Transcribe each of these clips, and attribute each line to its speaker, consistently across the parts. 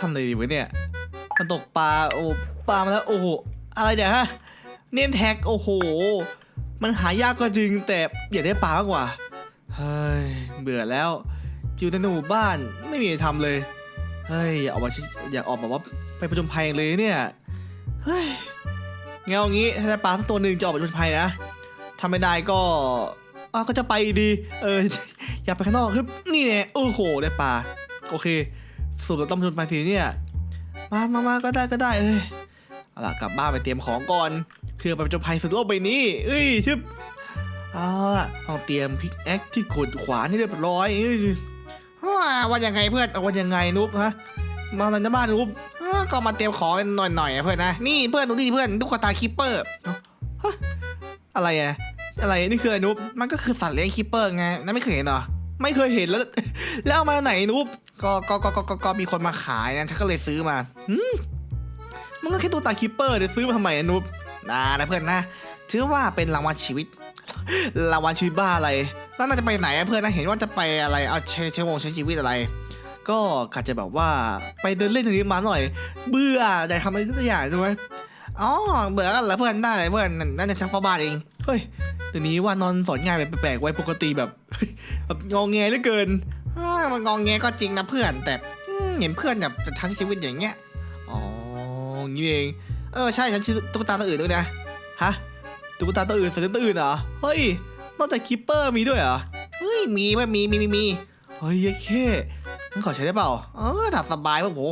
Speaker 1: ทำอะไรดีวะเนี่ย มันตกปลาโอ้ปลามาแล้วโอ้โหอะไรเนี่ยฮะเนมแท็กโอ้โห มันหายากก็จริงแต่อยากได้ปลามากกว่าเฮ้ยเบื่อแล้วอยู่แต่ในหมู่บ้านไม่มีอะไรทำเลยเฮ้ยอยากออกมาอยากออกแบบว่าไปประจนภัยเลยเนี่ยเฮ้ยเงางี้ถ้าได้ปลาสักตัวหนึ่งจะออกไปประจนภัยนะทำไม่ได้ก็อ้าก็จะไปดี เออ อยากไปข้างนอกคือนี่แน่โอ้โหได้ปลาโอเค สูบเรต้องชนไปสิเนี่ย มามามาก็ได้ก็ได้เอ้ยเอาล่ะกลับบ้านไปเตรียมของก่อนเพื่อไปประจนภัยสุดโลกใบนี้ เอ้ยชึบเอาล่ะต้องเตรียมพิกแอคที่ขดขวานให้เรียบร้อยเอ้ยว่าว่ายังไงเพื่อนว่ายังไงนุ๊บฮะ มาอะไรนะบ้านนุ๊บก็มาเตรียมของกันหน่อยๆอะเพื่อนนะ นี่เพื่อนดูดิเพื่อนตุ๊กตาคิปเปอร์อะไรอะอะไรนี่คืออะไรนุ๊บมันก็คือสัตว์เลี้ยงคิปเปอร์ไงนั่นไม่เคยเห็นเหรอ ไม่เคยเห็นแล้ว แล้วเอามาไหนนุ๊บ ก็ก็ก็ก็ก็ก็มีคนมาขายนะฉันก็เลยซื้อมาหืมมันก็แค่ตัวตาคิปเปอร์เดี๋ยวซื้อมาทำไมอะนุ๊บนะนะเพื่อนนะถือว่าเป็นรางวัลชีวิต รางวัลชีวิตบ้าอะไรแล้วน่าจะไปไหนเพื่อนนะเห็นว่าจะไปอะไรเอาใช้ใช้วงใช้ชีวิตอะไร ก็กะจะแบบว่าไปเดินเล่นทางนี้มาหน่อย เบื่ออยากทำอะไรทุกอย่างด้วยอ๋อเบื่อกันเหรอเพื่อนได้เลยเพื่อนนั่นจะชักฟ้าบ้านเองเฮ้ยเดี๋ยวนี้ว่านอนสอนง่ายแบบแปลกๆไว้ปกติแบบแบบงองแงเหลือเกิน อ้ามันงองแงก็จริงนะเพื่อน แต่อืมเห็นเพื่อนแบบจะทั้งชีวิตอย่างเงี้ย อ๋ออย่างงี้เอง เออใช่ฉันชื่อตุ๊กตาตัวอื่นด้วยนะ ฮะ ตุ๊กตาตัวอื่นสัตว์ตัวอื่นเหรอ เฮ้ย นอกจากคิปเปอร์มีด้วยเหรอ เฮ้ย มีไหมมีมีมีมีเฮ้ยเย้แค่ฉันขอใช้ได้เปล่า เออถัดสบายป่ะโห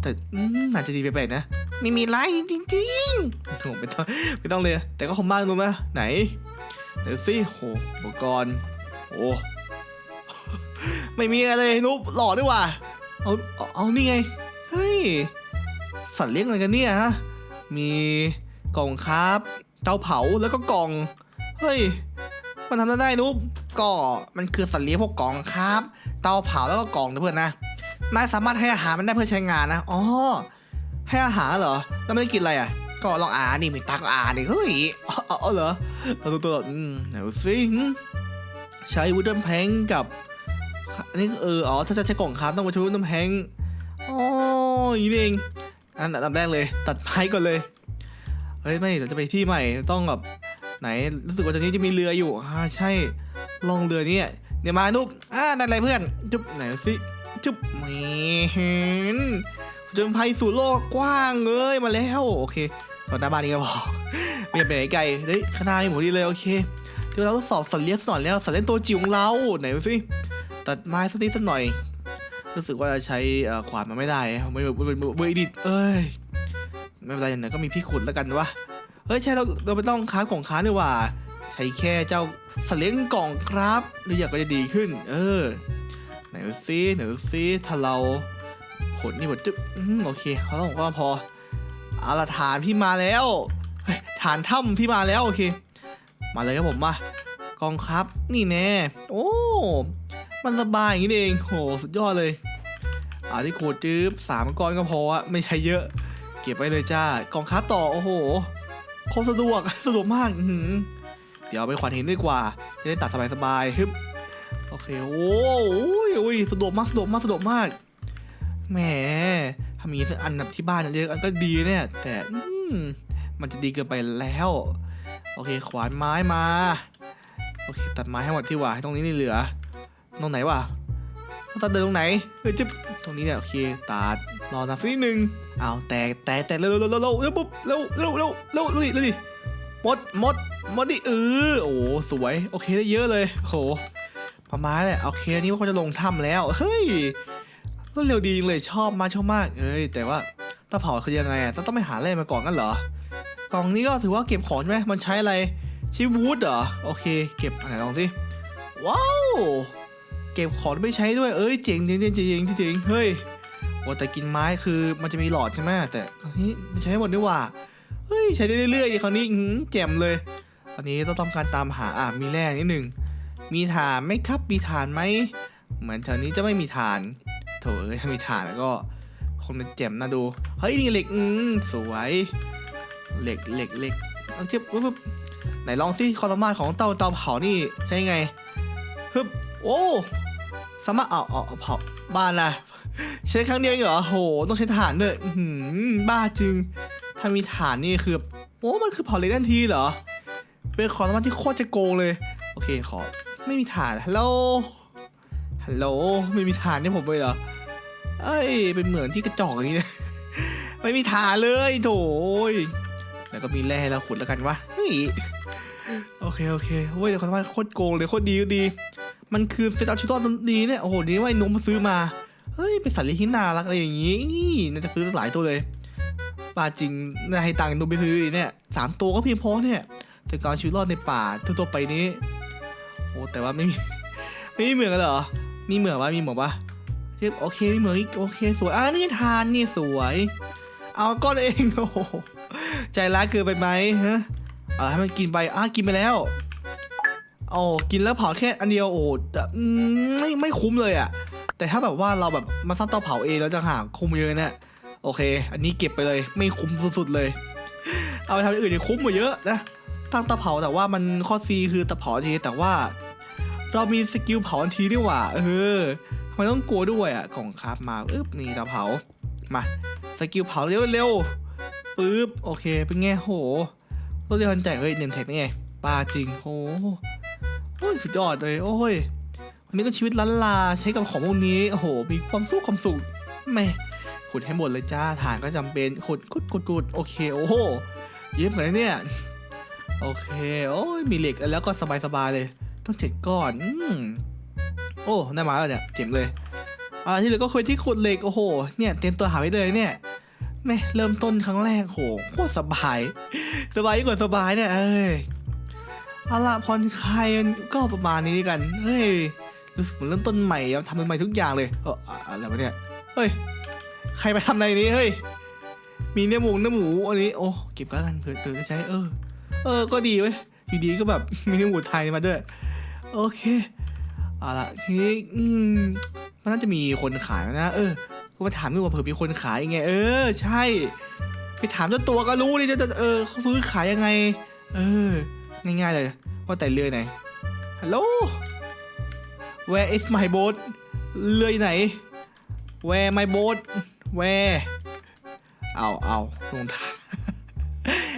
Speaker 1: แต่อืมน่าจะดีไปแปลกๆนะ ไม่มีไรจริงๆโอ้โหไม่ต้องไม่ต้องเลย แต่ก็คงมากรู้ไหมไหน เดี๋ยวสิโหอุปกรณ์ โอ้ ไม่มีอะไรนุ๊บหล่อด้วยว่ะเอาเอาเอานี่ไง เฮ้ย สัตว์เลี้ยงอะไรกันเนี่ยฮะ มีกล่องครับเตาเผาแล้วก็กล่อง เฮ้ย มันทำได้นุ๊บก็มันคือสัตว์เลี้ยงพวกกล่องครับ เตาเผาแล้วก็กล่องนะเพื่อนนะ นายสามารถให้อาหารมันได้เพื่อใช้งานนะ อ๋อ ให้อาหารเหรอ แล้วมันได้กินอะไรอะก็ลองอ่านนี่มีตาก็อ่านนี่เฮ้ยอ๋ออเหรอตัวตัวอืมไหนดูสิใช้วูดเดิลแพงกับ อันนี้เอออ๋อถ้าจะใช้กล่องครับต้องมาช้วูดเดิลแพงอ๋ออย่างนี้เองอันดับแรกเลย ตัดไม้ก่อนเลยเฮ้ยไม่เดี๋ยวจะไปที่ใหม่ต้องแบบไหนรู้สึกว่าตอนนี้จะมีเรืออยู่อ่าใช่ลองเรือนี่เดี๋ยวมานุ๊กอ่านั่นอะไรเพื่อนจุ๊บไหนสิจุ๊บแหมเห็นจนภัยสู่โลกกว้างเลยมาแล้วโอเคตอนหน้าบ้านนี้ก็พอไม่อยาไปไหนไกลเฮ้ยข้างหน้ามีหมูดีเลยโอเคเดี๋ยวเราสอบสัตว์เลี้ยงสอนแล้วสัตว์เลี้ยงตัวจิ๋วของเราไหนสิ ตัดไม้สักนิดสักหน่อย รู้สึกว่าจะใช้ขวานมันไม่ได้ไม่ไม่ไม่ไม่ไม่ดิดเอ้ยไม่เป็นไรอย่างนั้นก็มีพี่ขุดแล้วกันวะเฮ้ยใช่เราเราไม่ต้องค้าของค้าดีกว่าใช้แค่เจ้าสเลี้ยงกล่องครับหรืออยากก็จะดีขึ้น เออไหนดูซิไหนดูซิถ้าเราขนนี่หมดจึ๊บโอเคเขาต้องก็พออาละฐานพี่มาแล้วเฮ้ยฐานถ้ำพี่มาแล้วโอเค มาเลยครับผมมากองครับนี่แน่โอ้ มันสบายอย่างนี้เองโหสุดยอดเลยอาที่โคดจื๊บสามก้อนก็พออะไม่ใช่เยอะ เก็บไว้เลยจ้ากองครับต่อโอ้โหโคตรสะดวกสะดวกมากเดี๋ยวไปขวานหินดีกว่าจะได้ตัดสบายๆฮึบโอเคโอ้ยโอ้ยสะดวกมากสะดวกมากสะดวกมากแหมทำอย่างนี้สักอันแบบที่บ้านเรียกอันก็ดีเนี่ย แต่มันจะดีเกินไปแล้ว โอเค ขวานไม้มา โอเค ตัดไม้ให้หมดที่ว่าให้ตรงนี้นี่เหลือ ตรงไหนวะต้องตัดเดินตรงไหนเฮ้ยจิ๊บตรงนี้เนี่ยโอเคตัดรอนับสักนิดนึงเอาแตกแตกแตกเร็วเร็วเร็วเร็วเร็วปุ๊บเร็วเร็วเร็วเร็วเร็วดิเร็วดิมดมดมดดิเออโอ้โหสวยโอเคได้เยอะเลยโอ้โหประมาณเนี่ยโอเคอันนี้ว่าเขาจะลงถ้ำแล้วเฮ้ยรวดเร็วดีเลยชอบมากชอบมากเอ้ยแต่ว่าถ้าเผาคือยังไงอะต้องต้องไปหาแร่มาก่อนกันเหรอกล่องนี้ก็ถือว่าเก็บของใช่ไหมมันใช้อะไรช้วูดเหรอโอเค เก็บอันไหนลองสิว้าว เก็บของไม่ใช้ด้วย เอ้ยเจ๋งเจ๋งเจ๋งเจ๋งเจ๋งเฮ้ยโอ้แต่กินไม้คือมันจะมีหลอดใช่ไหมแต่อันนี้มันใช้หมดด้วยว่าเฮ้ยใช้ได้เรื่อยๆคราวนี้แจ่มเลยอันนี้ต้องต้องการตามหาอะมีแร่นิดหนึ่งมีฐานไหมครับมีฐานไหมเหมือนแถวนี้จะไม่มีฐานโถเอ้ยถ้ามีฐานแล้วก็คงจะแจ่มนะดูเฮ้ยนี่เหล็กอืมสวยเหล็กเหล็กเหล็กเอาเทียบปุ๊บปุ๊บไหนลองสิความสามารถของเตาเตาเผานี่ใช่ไงฮึบโอ้ สามารถเอาเอาเอาเผาบ้านนะใช้ครั้งเดียวเหรอโห ต้องใช้ถ่านด้วยอื้อหือบ้าจริง ถ้ามีถ่านนี่คือโอ้มันคือเผาเล็กทันทีเหรอ เป็นของสามารถที่โคตรจะโกงเลย โอเคขอไม่มีถ่านฮัลโหลฮัลโหลไม่มีถ่านให้ผมเลยเหรอเอ้ยเป็นเหมือนที่กระจอกอย่างนี้นะไม่มีถ่านเลยโถยแล้วก็มีแร่เราขุดแล้วกันวะเฮ้ยโอเคโอเคเว้ยแต่ความสามาโคตรโกงเลยโคตรดีก็ดี มันคือเซตอัพชุดรอดดีเนี่ย โอ้โห นี่ว่าไอ้นมมซื้อมา เฮ้ย เป็นสัตว์เลี้ยงที่น่ารักอะไรอย่างงี้นี่น่าจะซื้อหลายตัวเลยป่าจริงน่าให้ตังค์ดูไปซื้อเนี่ยสามตัวก็เพียงพอเนี่ยแต่การชีวิตรอดในป่าทั่วๆไปนี้ โอ้ แต่ว่าไม่มี ไม่มีเหมือนกันเหรอ มีเหมือนวะมีเหมือนปะเทียบโอเคมีเหมือนอีกโอเคสวย อะนี่ทานนี่สวย เอาก้อนเองโอ้ใจร้ายเกินไปไหมฮะเอาให้มันกินไปอะกินไปแล้ว โอ้กินแล้วเผาแค่อันเดียวโอ้แต่ไม่ไม่คุ้มเลยอะแต่ถ้าแบบว่าเราแบบมาสร้างเตาเผาเองแล้วจะหาคุ้มเยอะเนี่ยโอเค อันนี้เก็บไปเลยไม่คุ้มสุดๆเลย เอาไปทำอย่างอื่นเนี่ยคุ้มกว่าเยอะนะตั้งเตาเผาแต่ว่ามันข้อซีคือเตาเผาทีแต่ว่า เรามีสกิลเผาทันทีด้วยว่ะเออทำไมต้องกลัวด้วยอะกล่องคราฟมาอึ๊บนี่เตาเผามาสกิลเผาเร็วเร็วๆปึ๊บโอเคเป็นไงโหรถเร็วทันใจเฮ้ยเนมแท็กนี่ไงปลาจริงโห อ้ยสุดยอดเลย โอ้ย วันนี้ก็ชีวิตล้านลาใช้กับของพวกนี้ โอ้โห มีความสุขความสุขแม่ขุดให้หมดเลยจ้าฐานก็จำเป็นขุดขุดขุดขุดโอเค โอ้โห เยี่ยมเลยเนี่ย โอเค โอ้ย มีเหล็กแล้วก็สบายสบายเลย ต้องเจ็ดก้อน อืมโอ้ได้มาแล้วเนี่ย เจ๋งเลยอ่าที่เหลือก็คุยที่ขุดเหล็ก โอ้โห เนี่ย เตรียมตัวหาไว้เลยเนี่ยแม่เริ่มต้นครั้งแรกโหโคตรสบาย สบายยิ่งกว่าสบายเนี่ย เอ้ย เอาละผ่อนคลายก็ประมาณนี้กัน เฮ้ย รู้สึกเหมือนเริ่มต้นใหม่ทำใหม่ทุกอย่างเลย เอออะไรวะเนี่ย เฮ้ย ใครไปทำอะไรนี้ เฮ้ย มีเนื้อหมูเนื้อหมูอันนี้ โอ้เก็บก็แล้วกันเผื่อเผื่อใช้ เออ เออ ก็ดีเว้ย อยู่ดีก็แบบมีเนื้อหมูไทยมาด้วย โอเค เอาละทีนี้อืม มันน่าจะมีคนขายนะ เออก็ไปถามดูว่าเผื่อมีคนขายยังไง เออ ใช่ ไปถามเจ้าตัวก็รู้นี่จะจะเออเขาซื้อขายยังไง เออ ง่ายๆเลย ว่าแต่เรือไหน ฮัลโหล Where is my boat เรือยู่ไหน Where my boat Where เอาเอาลงทาน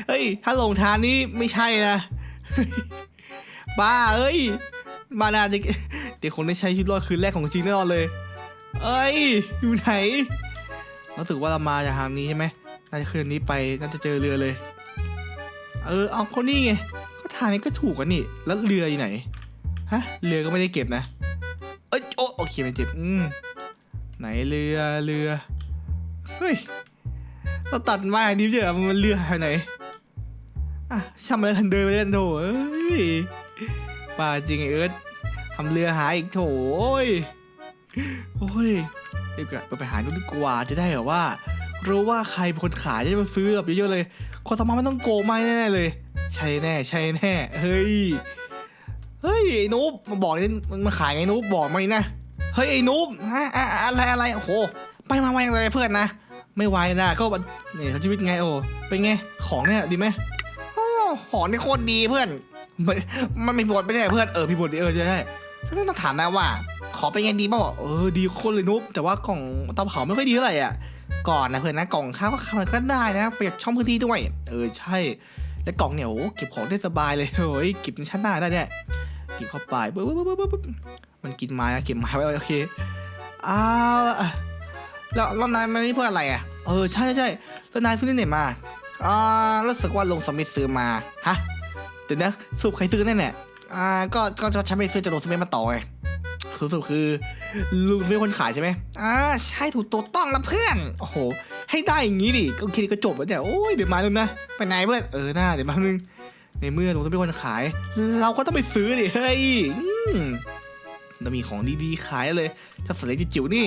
Speaker 1: เฮ้ย ถ้าลงทานนี่ไม่ใช่นะ บ้า เอ้ยมานาเด็กเด็กคนได้ใช้ชีวิตรอดคืนแรกของจริงแน่นอนเลย เอ้ย อยู่ไหน รู้สึกว่าเรามาจากทางนี้ใช่ไหมน่าจะคืนนี้ไป น่าจะเจอเรือเลย เออ เอาคนนี้ไง ทางนี้ก็ถูกกันนี่ แล้วเรืออยู่ไหน ฮะ เรือก็ไม่ได้เก็บนะ เอ้ยโอโอเคไม่เจ็บ อืม ไหนเรือเรือ เฮ้ย เราตัดม้อันนี้เจอมันเรือหายไหน อะช่างเลยทันเดินไปเล่นโถเอ้ยป่าจริงไอเอิร์ธทำเรือหายอีกโถโอ้ยโอ้ยเดี๋ยวก่อนไปหาดูดีกว่าจะได้เหรอว่า รู้ว่าใครเป็นคนขายจะได้มาซื้อแบบเยอะๆเลย คนสามารไม่ต้องโกงไม่แน่ๆเลย ใช่แน่ ใช่แน่ เฮ้ย เฮ้ยไอ้นุ๊บมาบอกนี่มันมาขายไงนุ๊บบอกมาอีกนะ เฮ้ยไอ้นุ๊บฮะอะอะไรอะไรโอ้โห ไปมาไวอะไรเพื่อนนะ ไม่ไวนะก็แบบนี่ยชีวิตไงโอ้เป็นไง ของเนี่ยดีไหมโอ้ของนี่โคตรดีเพื่อนมันมันมีบทไม่ใช่เพื่อนเออพี่บทดีเออจะได้ถ้าต้องถามนะว่า ขอเป็นไงดีเปล่าเออดีโคตรเลยนุ๊บแต่ว่ากล่องเตาเผาไม่ค่อยดีเท่าไหร่อะก่อนนะเพื่อนนะกล่องข้าวก็มันก็ได้นะประหยัดช่องพื้นที่ด้วย เออใช่ และกล่องเนี่ยโอ้เก็บของได้สบายเลยเฮ้ยเก็บในชั้นหน้าได้เนี่ยเก็บเข้าไปปุ๊บปุ๊บปุ๊บปุ๊บปุ๊บมันกินไม้อะเก็บไม้ไว้โอเคเอาละอะแล้วแล้วนายมานี่เพื่ออะไรอะเออใช่ใช่แล้วนายซื้อที่ไหนมาอ่ารู้สึกว่าลงสมิธซื้อมาฮะเดี๋ยวนะสรุปใครซื้อแน่เนี่ยอ่าก็ก็ก็ฉันไปซื้อจากลงสมิธมาต่อไง คือสรุปคือลุงเป็นคนขายใช่ไหมอ่าใช่ถูกตัวต้องล้วเพื่อนโอ้โห ให้ได้อย่างนี้ดิก็โอเคก็จบแล้วเนี่ยโอ้ยเดี๋ยวมาหนึงนะไปไหนเพื่อนเออหน้าเดี๋ยวมาหนึงในเมื่อลุงต้องเป็นคนขาย เราก็ต้องไปซื้อดิเฮ้ยอืมมีของดีๆขายเลย ถ้าสเลจิ๋วนี่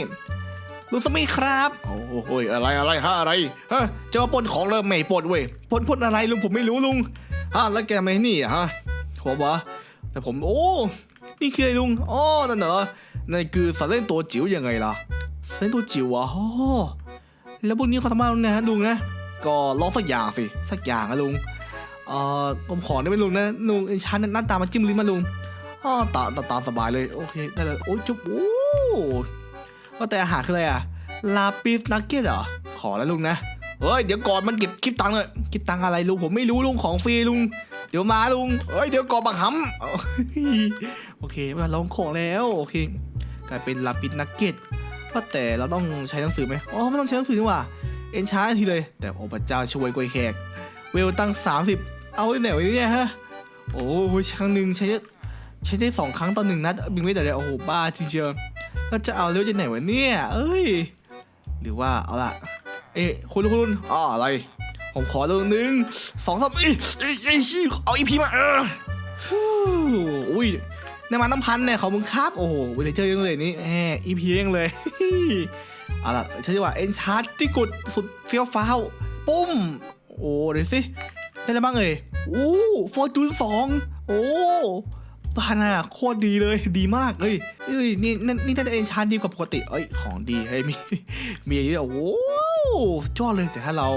Speaker 1: ลุงสมิธครับ โอ้โหยอะไรอะไรฮะอะไรฮะจะมาปล้นของเลยไม่ปล้นเว้ยปล้นปนอะไรลุงผมไม่รู้ลุงฮะแล้วแกมาที่นี่อะฮะผมวะแต่ผมโอ้ นี่คืออะไรลุงอ๋อนั่นเหรอนั่นคือสัตว์เล่นตัวจิ๋วยังไงล่ะสัตว์เล่นตัวจิ๋วอ๋อแล้วพวกนี้เขาทำอะไรนะฮะลุงนะ ก็ลองสักอย่างสิสักอย่างนะลุงเอ่อผมขอได้ไหมลุงนะลุงไอ้ชั้นหน้าตามันจิ้มลิ้นมาลุงอ๋อตาตาตาสบายเลยโอเคได้เลยโอ้ยจุ๊บโอ้ว่าแต่อาหารคืออะไรอะลาปิสนักเก็ตเหรอขอแล้วลุงนะเฮ้ยเดี๋ยวก่อนมันเก็บคลิปตังค์เลยคลิปตังค์อะไรลุงผมไม่รู้ลุงของฟรีลุง เดี๋ยวมาลุงเฮ้ยเดี๋ยวกอบักหำโอเคมาลองของแล้วโอเคกลายเป็นลาปิสนักเก็ตว่าแต่เราต้องใช้หนังสือไหมอ๋อไม่ต้องใช้หนังสือนี่ว่าเอ็นชาร์ทีเลย แต่โอ้พระเจ้าช่วยกวยแขก เวลตั้ง 30 เอาที่ไหนว้เนี่ยฮะโอ้ยครั้งหนึ่งใช้ใช้ได้สองครั้งต่อหนึ่งนัดบิงไม่แต่เดียโอ้โหบ้าทีเชียวแล้วจะเอาเลี้ยวจากไหนวะเนี่ยเอ้ย หรือว่าเอาละเอ๊ะคุณคุณอ๋ออะไร ผมขอเรื่องหนึ่งสองสามเอ้ยเอ้ยเอ้ยชิเอาอีพีมาเออฟู้อุ้ยในมาน้ำพันเนี่ยขอบคุณครับ โอ้โหวิเจอร์ยังเลยนี่แหมอีพียังเลยเอาล่ะใช่ว่าเอ็นชาร์ตที่กุดสุดเฟี้ยวฟ้าวปุ้ม โอ้เดี๋ยวสิได้แล้วบ้างเอ่ยโอ้ฟอร์จูนสองโอ้บ้านอะโคตรดีเลยดีมากเอ้ยเอ้ยนี่นี่นี่น่าจะเอ็นชานดีกว่าปกติเอ้ยของดีเฮ้ยมีมีอย่างนี้ด้โอ้จอดเลยแต่ถ้าเรา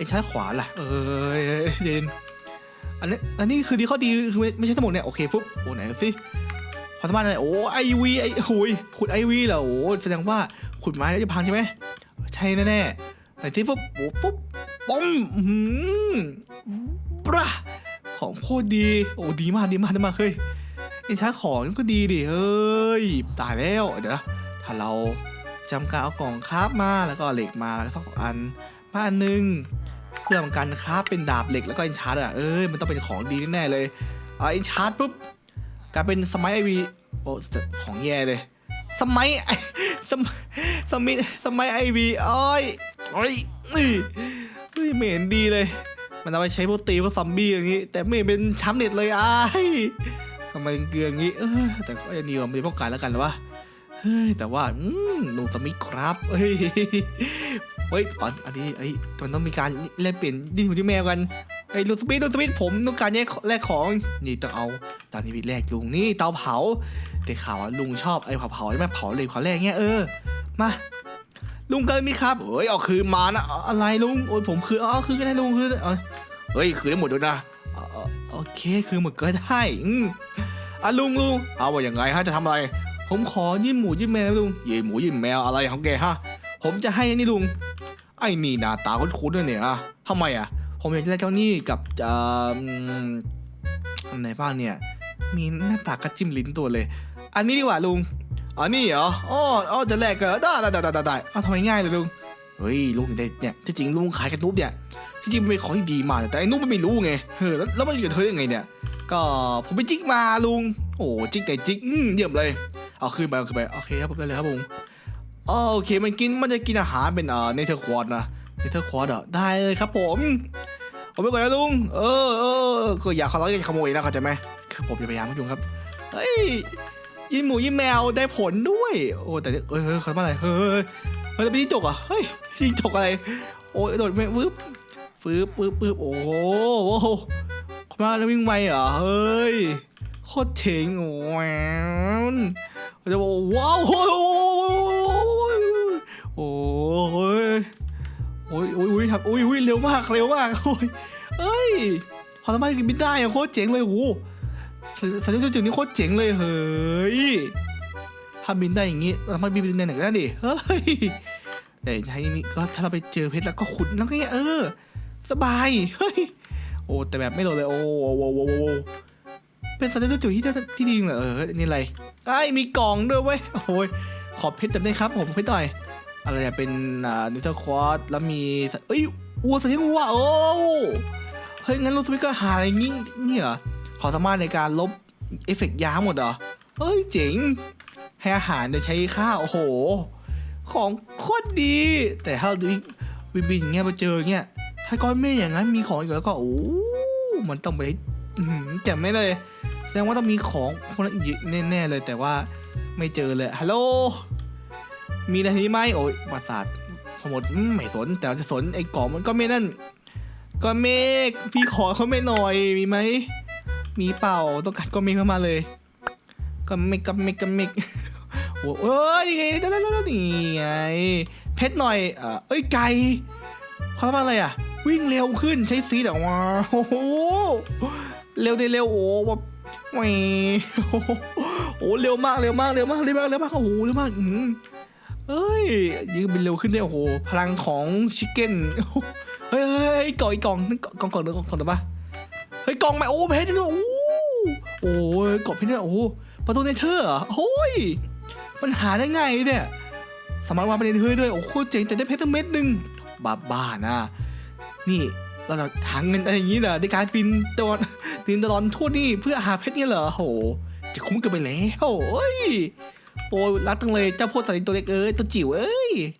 Speaker 1: อ็นชานขวาล่ะ เอ้ยเย็นอันนี้อันนี้คือดีข้อดีคือไม่ไม่ใช่ทั้งหมดเนี่ยโอเคปุ๊บโอ้ไหนสิความสามารถอะไรโอ้ไอวีไอโอ้ยขุดไอวีเหรอโอ้แสดงว่าขุดไม้แล้วจะพังใช่ไหมใช่แน่ๆแต่ที่ปุ๊บโอ้ปุ๊บป้อมหืมปะของโคตรดีโอ้ดีมากดีมากดีมากเฮ้ยไอ้ช้าของก็ดีดิเฮ้ยตายแล้วเดี๋ยวนะถ้าเราจำการเอากล่องคราฟมาแล้วก็เหล็กมาแล้วสักอันมาอันหนึง เพื่อทำการคราเป็นดาบเหล็กแล้วก็อินชาร์ดอะเอ้ยมันต้องเป็นของดีแน่เลยเอาอินชาร์ดปุ๊บกลายเป็นสมัยไอวีโอ้ของแย่เลย สมัยสมัยสมัยสมัยไอวีอ้อยโอ้ยนี่ไม่เห็นดีเลย มันเอาไปใช้พวกตีพวกซอมบี้อย่างนี้ แต่ไม่เห็นเป็นช้ำเน็ตเลยอ้ายทำไมเกลืออย่างนี้เออแต่ก็ยังดีกว่ามีป้องกันแล้วกันหรอวะ เฮ้ยแต่ว่าอืมลุงสมิธครับเฮ้ยเฮ้ยอันอันนี้เอ้ยมันต้องมีการแลกเปลี่ยนดินหัวที่แมวกันไอ้ลุงสมิธลุงสมิธผมต้องการแยกแลกของนี่ต้องเอาตามนี้ไปแลกลุงนี่เตาเผาได้ข่าวว่าลุงชอบไอ้เผาเผาๆใช่ไหมเผาเลยเผาแรกเงี้ยเออมาลุงเกินมีครับเฮ้ยเอาคืนมานะอะไรลุงโอ้ยผมคือเอาคืนก็ได้ลุงคือเฮ้ยคืนได้หมดด้วยนะโอเคคือหมดก็ได้อืมอะลุงลุงเอาว่าอย่างไงฮะจะทำอะไร ผมขอยื่นหมูยื่นแมวนะลุงยื่นหมูยื่นแมวอะไรของแกฮะ ผมจะให้นี่ลุง ไอ้นี่หน้าตาคุ้นๆด้วยเนี่ยอะทำไมอะผมอยากจะได้เจ้านี่กับเอ่ออืมอันไหนบ้างเนี่ย มีหน้าตากระจิ้มลิ้นตัวเลย อันนี้ดีกว่าลุงอันนี้เหรออ๋ออ๋อจะแลกกันได้ได้ได้ได้ได้เอาทำไมง่ายเลยลุงเฮ้ยลุงเนี่ยเนี่ยที่จริงลุงขายกระนุบเนี่ยที่จริงมันเป็นของที่ดีมากแต่ไอ้นุ่มมันไม่รู้ไงเฮ้ยแล้วแล้วมันอยู่กับเธอยังไงเนี่ย ก็ผมไปจิกมาลุง โอ้จิกแต่จิกอืมเยี่ยมเลย เอาคืนไปเอาคืนไปโอเคครับผมได้เลยครับผมอ๋อโอเคมันกินมันจะกินอาหารเป็นเอ่อเนเธอร์ควอดนะเนเธอร์ควอดอะได้เลยครับผมผมไปก่อนนะลุงเออเออเออก็อย่าขอร้องอย่าขโมยนะเข้าใจไหมคือผมจะพยายามไม่ยุ่งครับเฮ้ยยิ้มหมูยิ้มแมวได้ผลด้วย โอ้แต่เฮ้ยเฮ้ยเขามาอะไรเฮ้ยเฮ้ยแล้วเป็นจิ้งจกเหรอะเฮ้ยจิ้งจกอะไรโอ้ยโดดไม่วืบฟืบปืบปืบโอ้โหโอ้โหมาแล้ววิ่งไวเหรอเฮ้ย โคตรเจ๋งโอ้แหวจะบอกว้าวโอ้ยโอ้ยโอ้ยโอ้ยโอ้ยครับโอ้ยโอ้ยเร็วมากเร็วมากโอ้ยเอ้ยพอสามารถบินได้อะโคตรเจ๋งเลยโอ้สัญญาจุดนี้โคตรเจ๋งเลยเฮ้ยถ้าบินได้อย่างงี้สามาบินไปไหนก็ได้ดิเฮ้ยแต่ใช้นี่ก็ถ้าเราไปเจอเพชรแล้วก็ขุดแล้วก็เนี่ยเออ สบายเฮ้ยโอ้แต่แบบไม่โดนเลยโอ้โอ้โอ้โอ้โอ้โอ้ เป็นสัญญาณจุดที่ที่ดีเหรอเออนี่อะไรไอ้มีกล่องด้วยเว้ยโอ้ยขอเพชรแบบนี้ครับผมเพชรหน่อยอะไรเนี่ยเป็นอ่านิเทอร์ควอตแล้วมีเอ้ยวัวสัตว์เลี้ยงวัวโอ้เฮ้ยงั้นลูกสมิธก็หาอะไรงี้นี่เหรอขอสามารถในการลบเอฟเฟกต์ยาหมดเหรอเฮ้ยเจ๋งให้อาหารโดยใช้ข้าวโอ้โห ของโคตรดี แต่ถ้าดูวิบินอย่างเงี้ยมาเจอเงี้ยถ้าก้อนเมฆอย่างนั้นมีของอีกแล้วก็โอ้มันต้องไปหือแจ่มไม่เลย แสดงว่าต้องมีของพวกนั้นอีกแน่ๆเลยแต่ว่าไม่เจอเลยฮัลโหลมีอะไรนี้ไหมโอ้ยปราสาทสมุดไม่สน แต่จะสนไอ้กล่องมันก็ไม่นั่น ก็เมฆพี่ขอเขาไม่หน่อยมีไหมมีเปล่าต้องการก็เมฆเข้ามาเลย ก็เมฆก็เมฆก็เมฆโอ้ยนี่ไงได้แล้วนี่ไงเพชรหน่อยเอ้ยไก่เขาทำอะไรอะ วิ่งเร็วขึ้นใช้ซีดออกมาโอ้โหเร็วได้เร็วโอ้แบบแห โอ้โหโอ้เร็วมากเร็วมากเร็วมากเร็วมากเร็วมากโอ้โหเร็วมากอืมเอ้ยยืนบินเร็วขึ้นได้โอ้โหพลังของชิคเก้นเฮ้ยเฮ้ยกล่องอีกกล่องนั่นกล่องกล่องเดียวกล่องกล่องเดียวปะเฮ้ยกล่องใหม่โอ้เพชรด้วยโอ้โหโอ้ยกล่องเพชรด้วยโอ้โหประตูเนเธอร์เหรอโอ้ยมันหาได้ไงเนี่ยสามารถวางไปในเธอร์ด้วยโอ้โหเจ๋งแต่ได้เพชรตั้งเม็ดหนึ่งบ้าบ้านะ นี่เราจะหาเงินอะไรอย่างนี้เหรอในการปีนตอ นินดอนทั่วนี่เพื่อหาเพชรเนี่ยเหรอโห จะคุ้มเกินไปแล้วโอ้ยโปรรักตังเลยเจ้าพวกสัตว์ตัวเล็กเอ้ยตัวจิ๋วเอ้ย